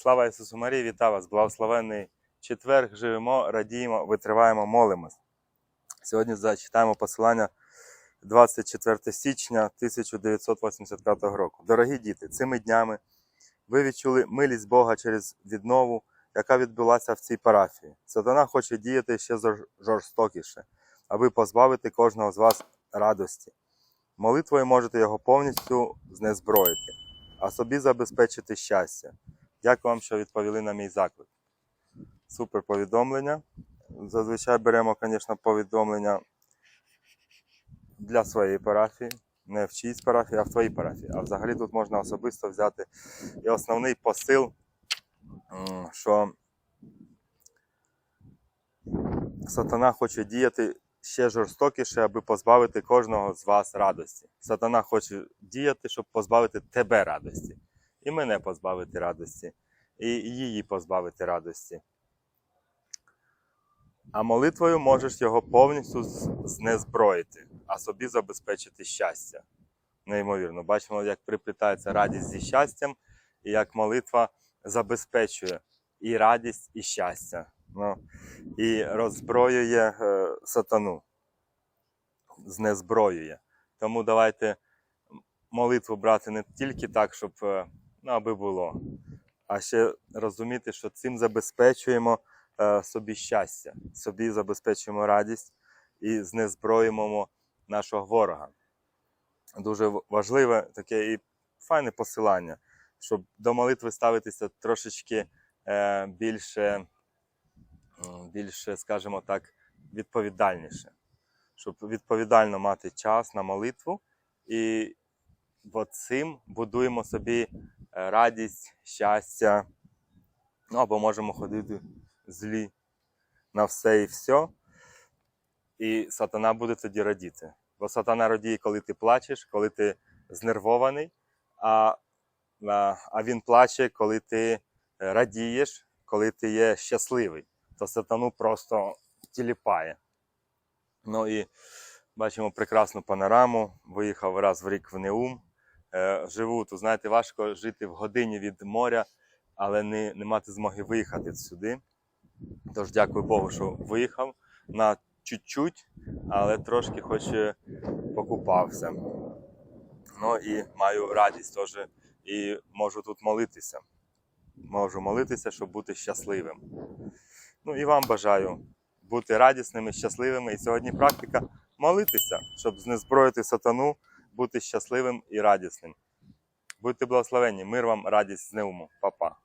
Слава Ісусу Марії, вітаю вас! Благословенний четверг. Живемо, радіємо, витриваємо, молимось. Сьогодні зачитаємо посилання 24 січня 1985 року. Дорогі діти, цими днями ви відчули милість Бога через віднову, яка відбулася в цій парафії. Сатана хоче діяти ще жорстокіше, аби позбавити кожного з вас радості. Молитвою можете його повністю знезброїти, а собі забезпечити щастя. Дякую вам, що відповіли на мій заклик. Супер повідомлення. Зазвичай беремо, звісно, повідомлення для своєї парафії, не в чиїсь парафії, а в твоїй парафії. А взагалі тут можна особисто взяти. І основний посил, що сатана хоче діяти ще жорстокіше, аби позбавити кожного з вас радості. Сатана хоче діяти, щоб позбавити тебе радості. І мене позбавити радості, і її позбавити радості. А молитвою можеш його повністю знезброїти, а собі забезпечити щастя. Неймовірно, бачимо, як приплітається радість зі щастям, і як молитва забезпечує і радість, і щастя. Ну, і роззброює е, сатану, знезброює. Тому давайте молитву брати не тільки так, щоб е, аби було, а ще розуміти, що цим забезпечуємо е, собі щастя, собі забезпечуємо радість і знезброїмо нашого ворога. Дуже важливе таке і файне посилання, щоб до молитви ставитися трошечки е, більше, більше, скажімо так, відповідальніше, щоб відповідально мати час на молитву і цим будуємо собі радість, щастя. Ну або можемо ходити злі на все і все. І сатана буде тоді радіти. Бо сатана радіє, коли ти плачеш, коли ти знервований, а, а, він плаче, коли ти радієш, коли ти є щасливий. То сатану просто тіліпає. Ну і бачимо прекрасну панораму. Виїхав раз в рік в Неум. Е, живу тут, знаєте, важко жити в годині від моря, але не, не мати змоги виїхати сюди. Тож дякую Богу, що виїхав на чуть-чуть, але трошки хоч е, покупався. Ну і маю радість теж і можу тут молитися. Можу молитися, щоб бути щасливим. Ну і вам бажаю бути радісними, щасливими. І сьогодні практика молитися, щоб знезброїти сатану, бути щасливим і радісним. Будьте благословенні, мир вам, радість з. Па-па.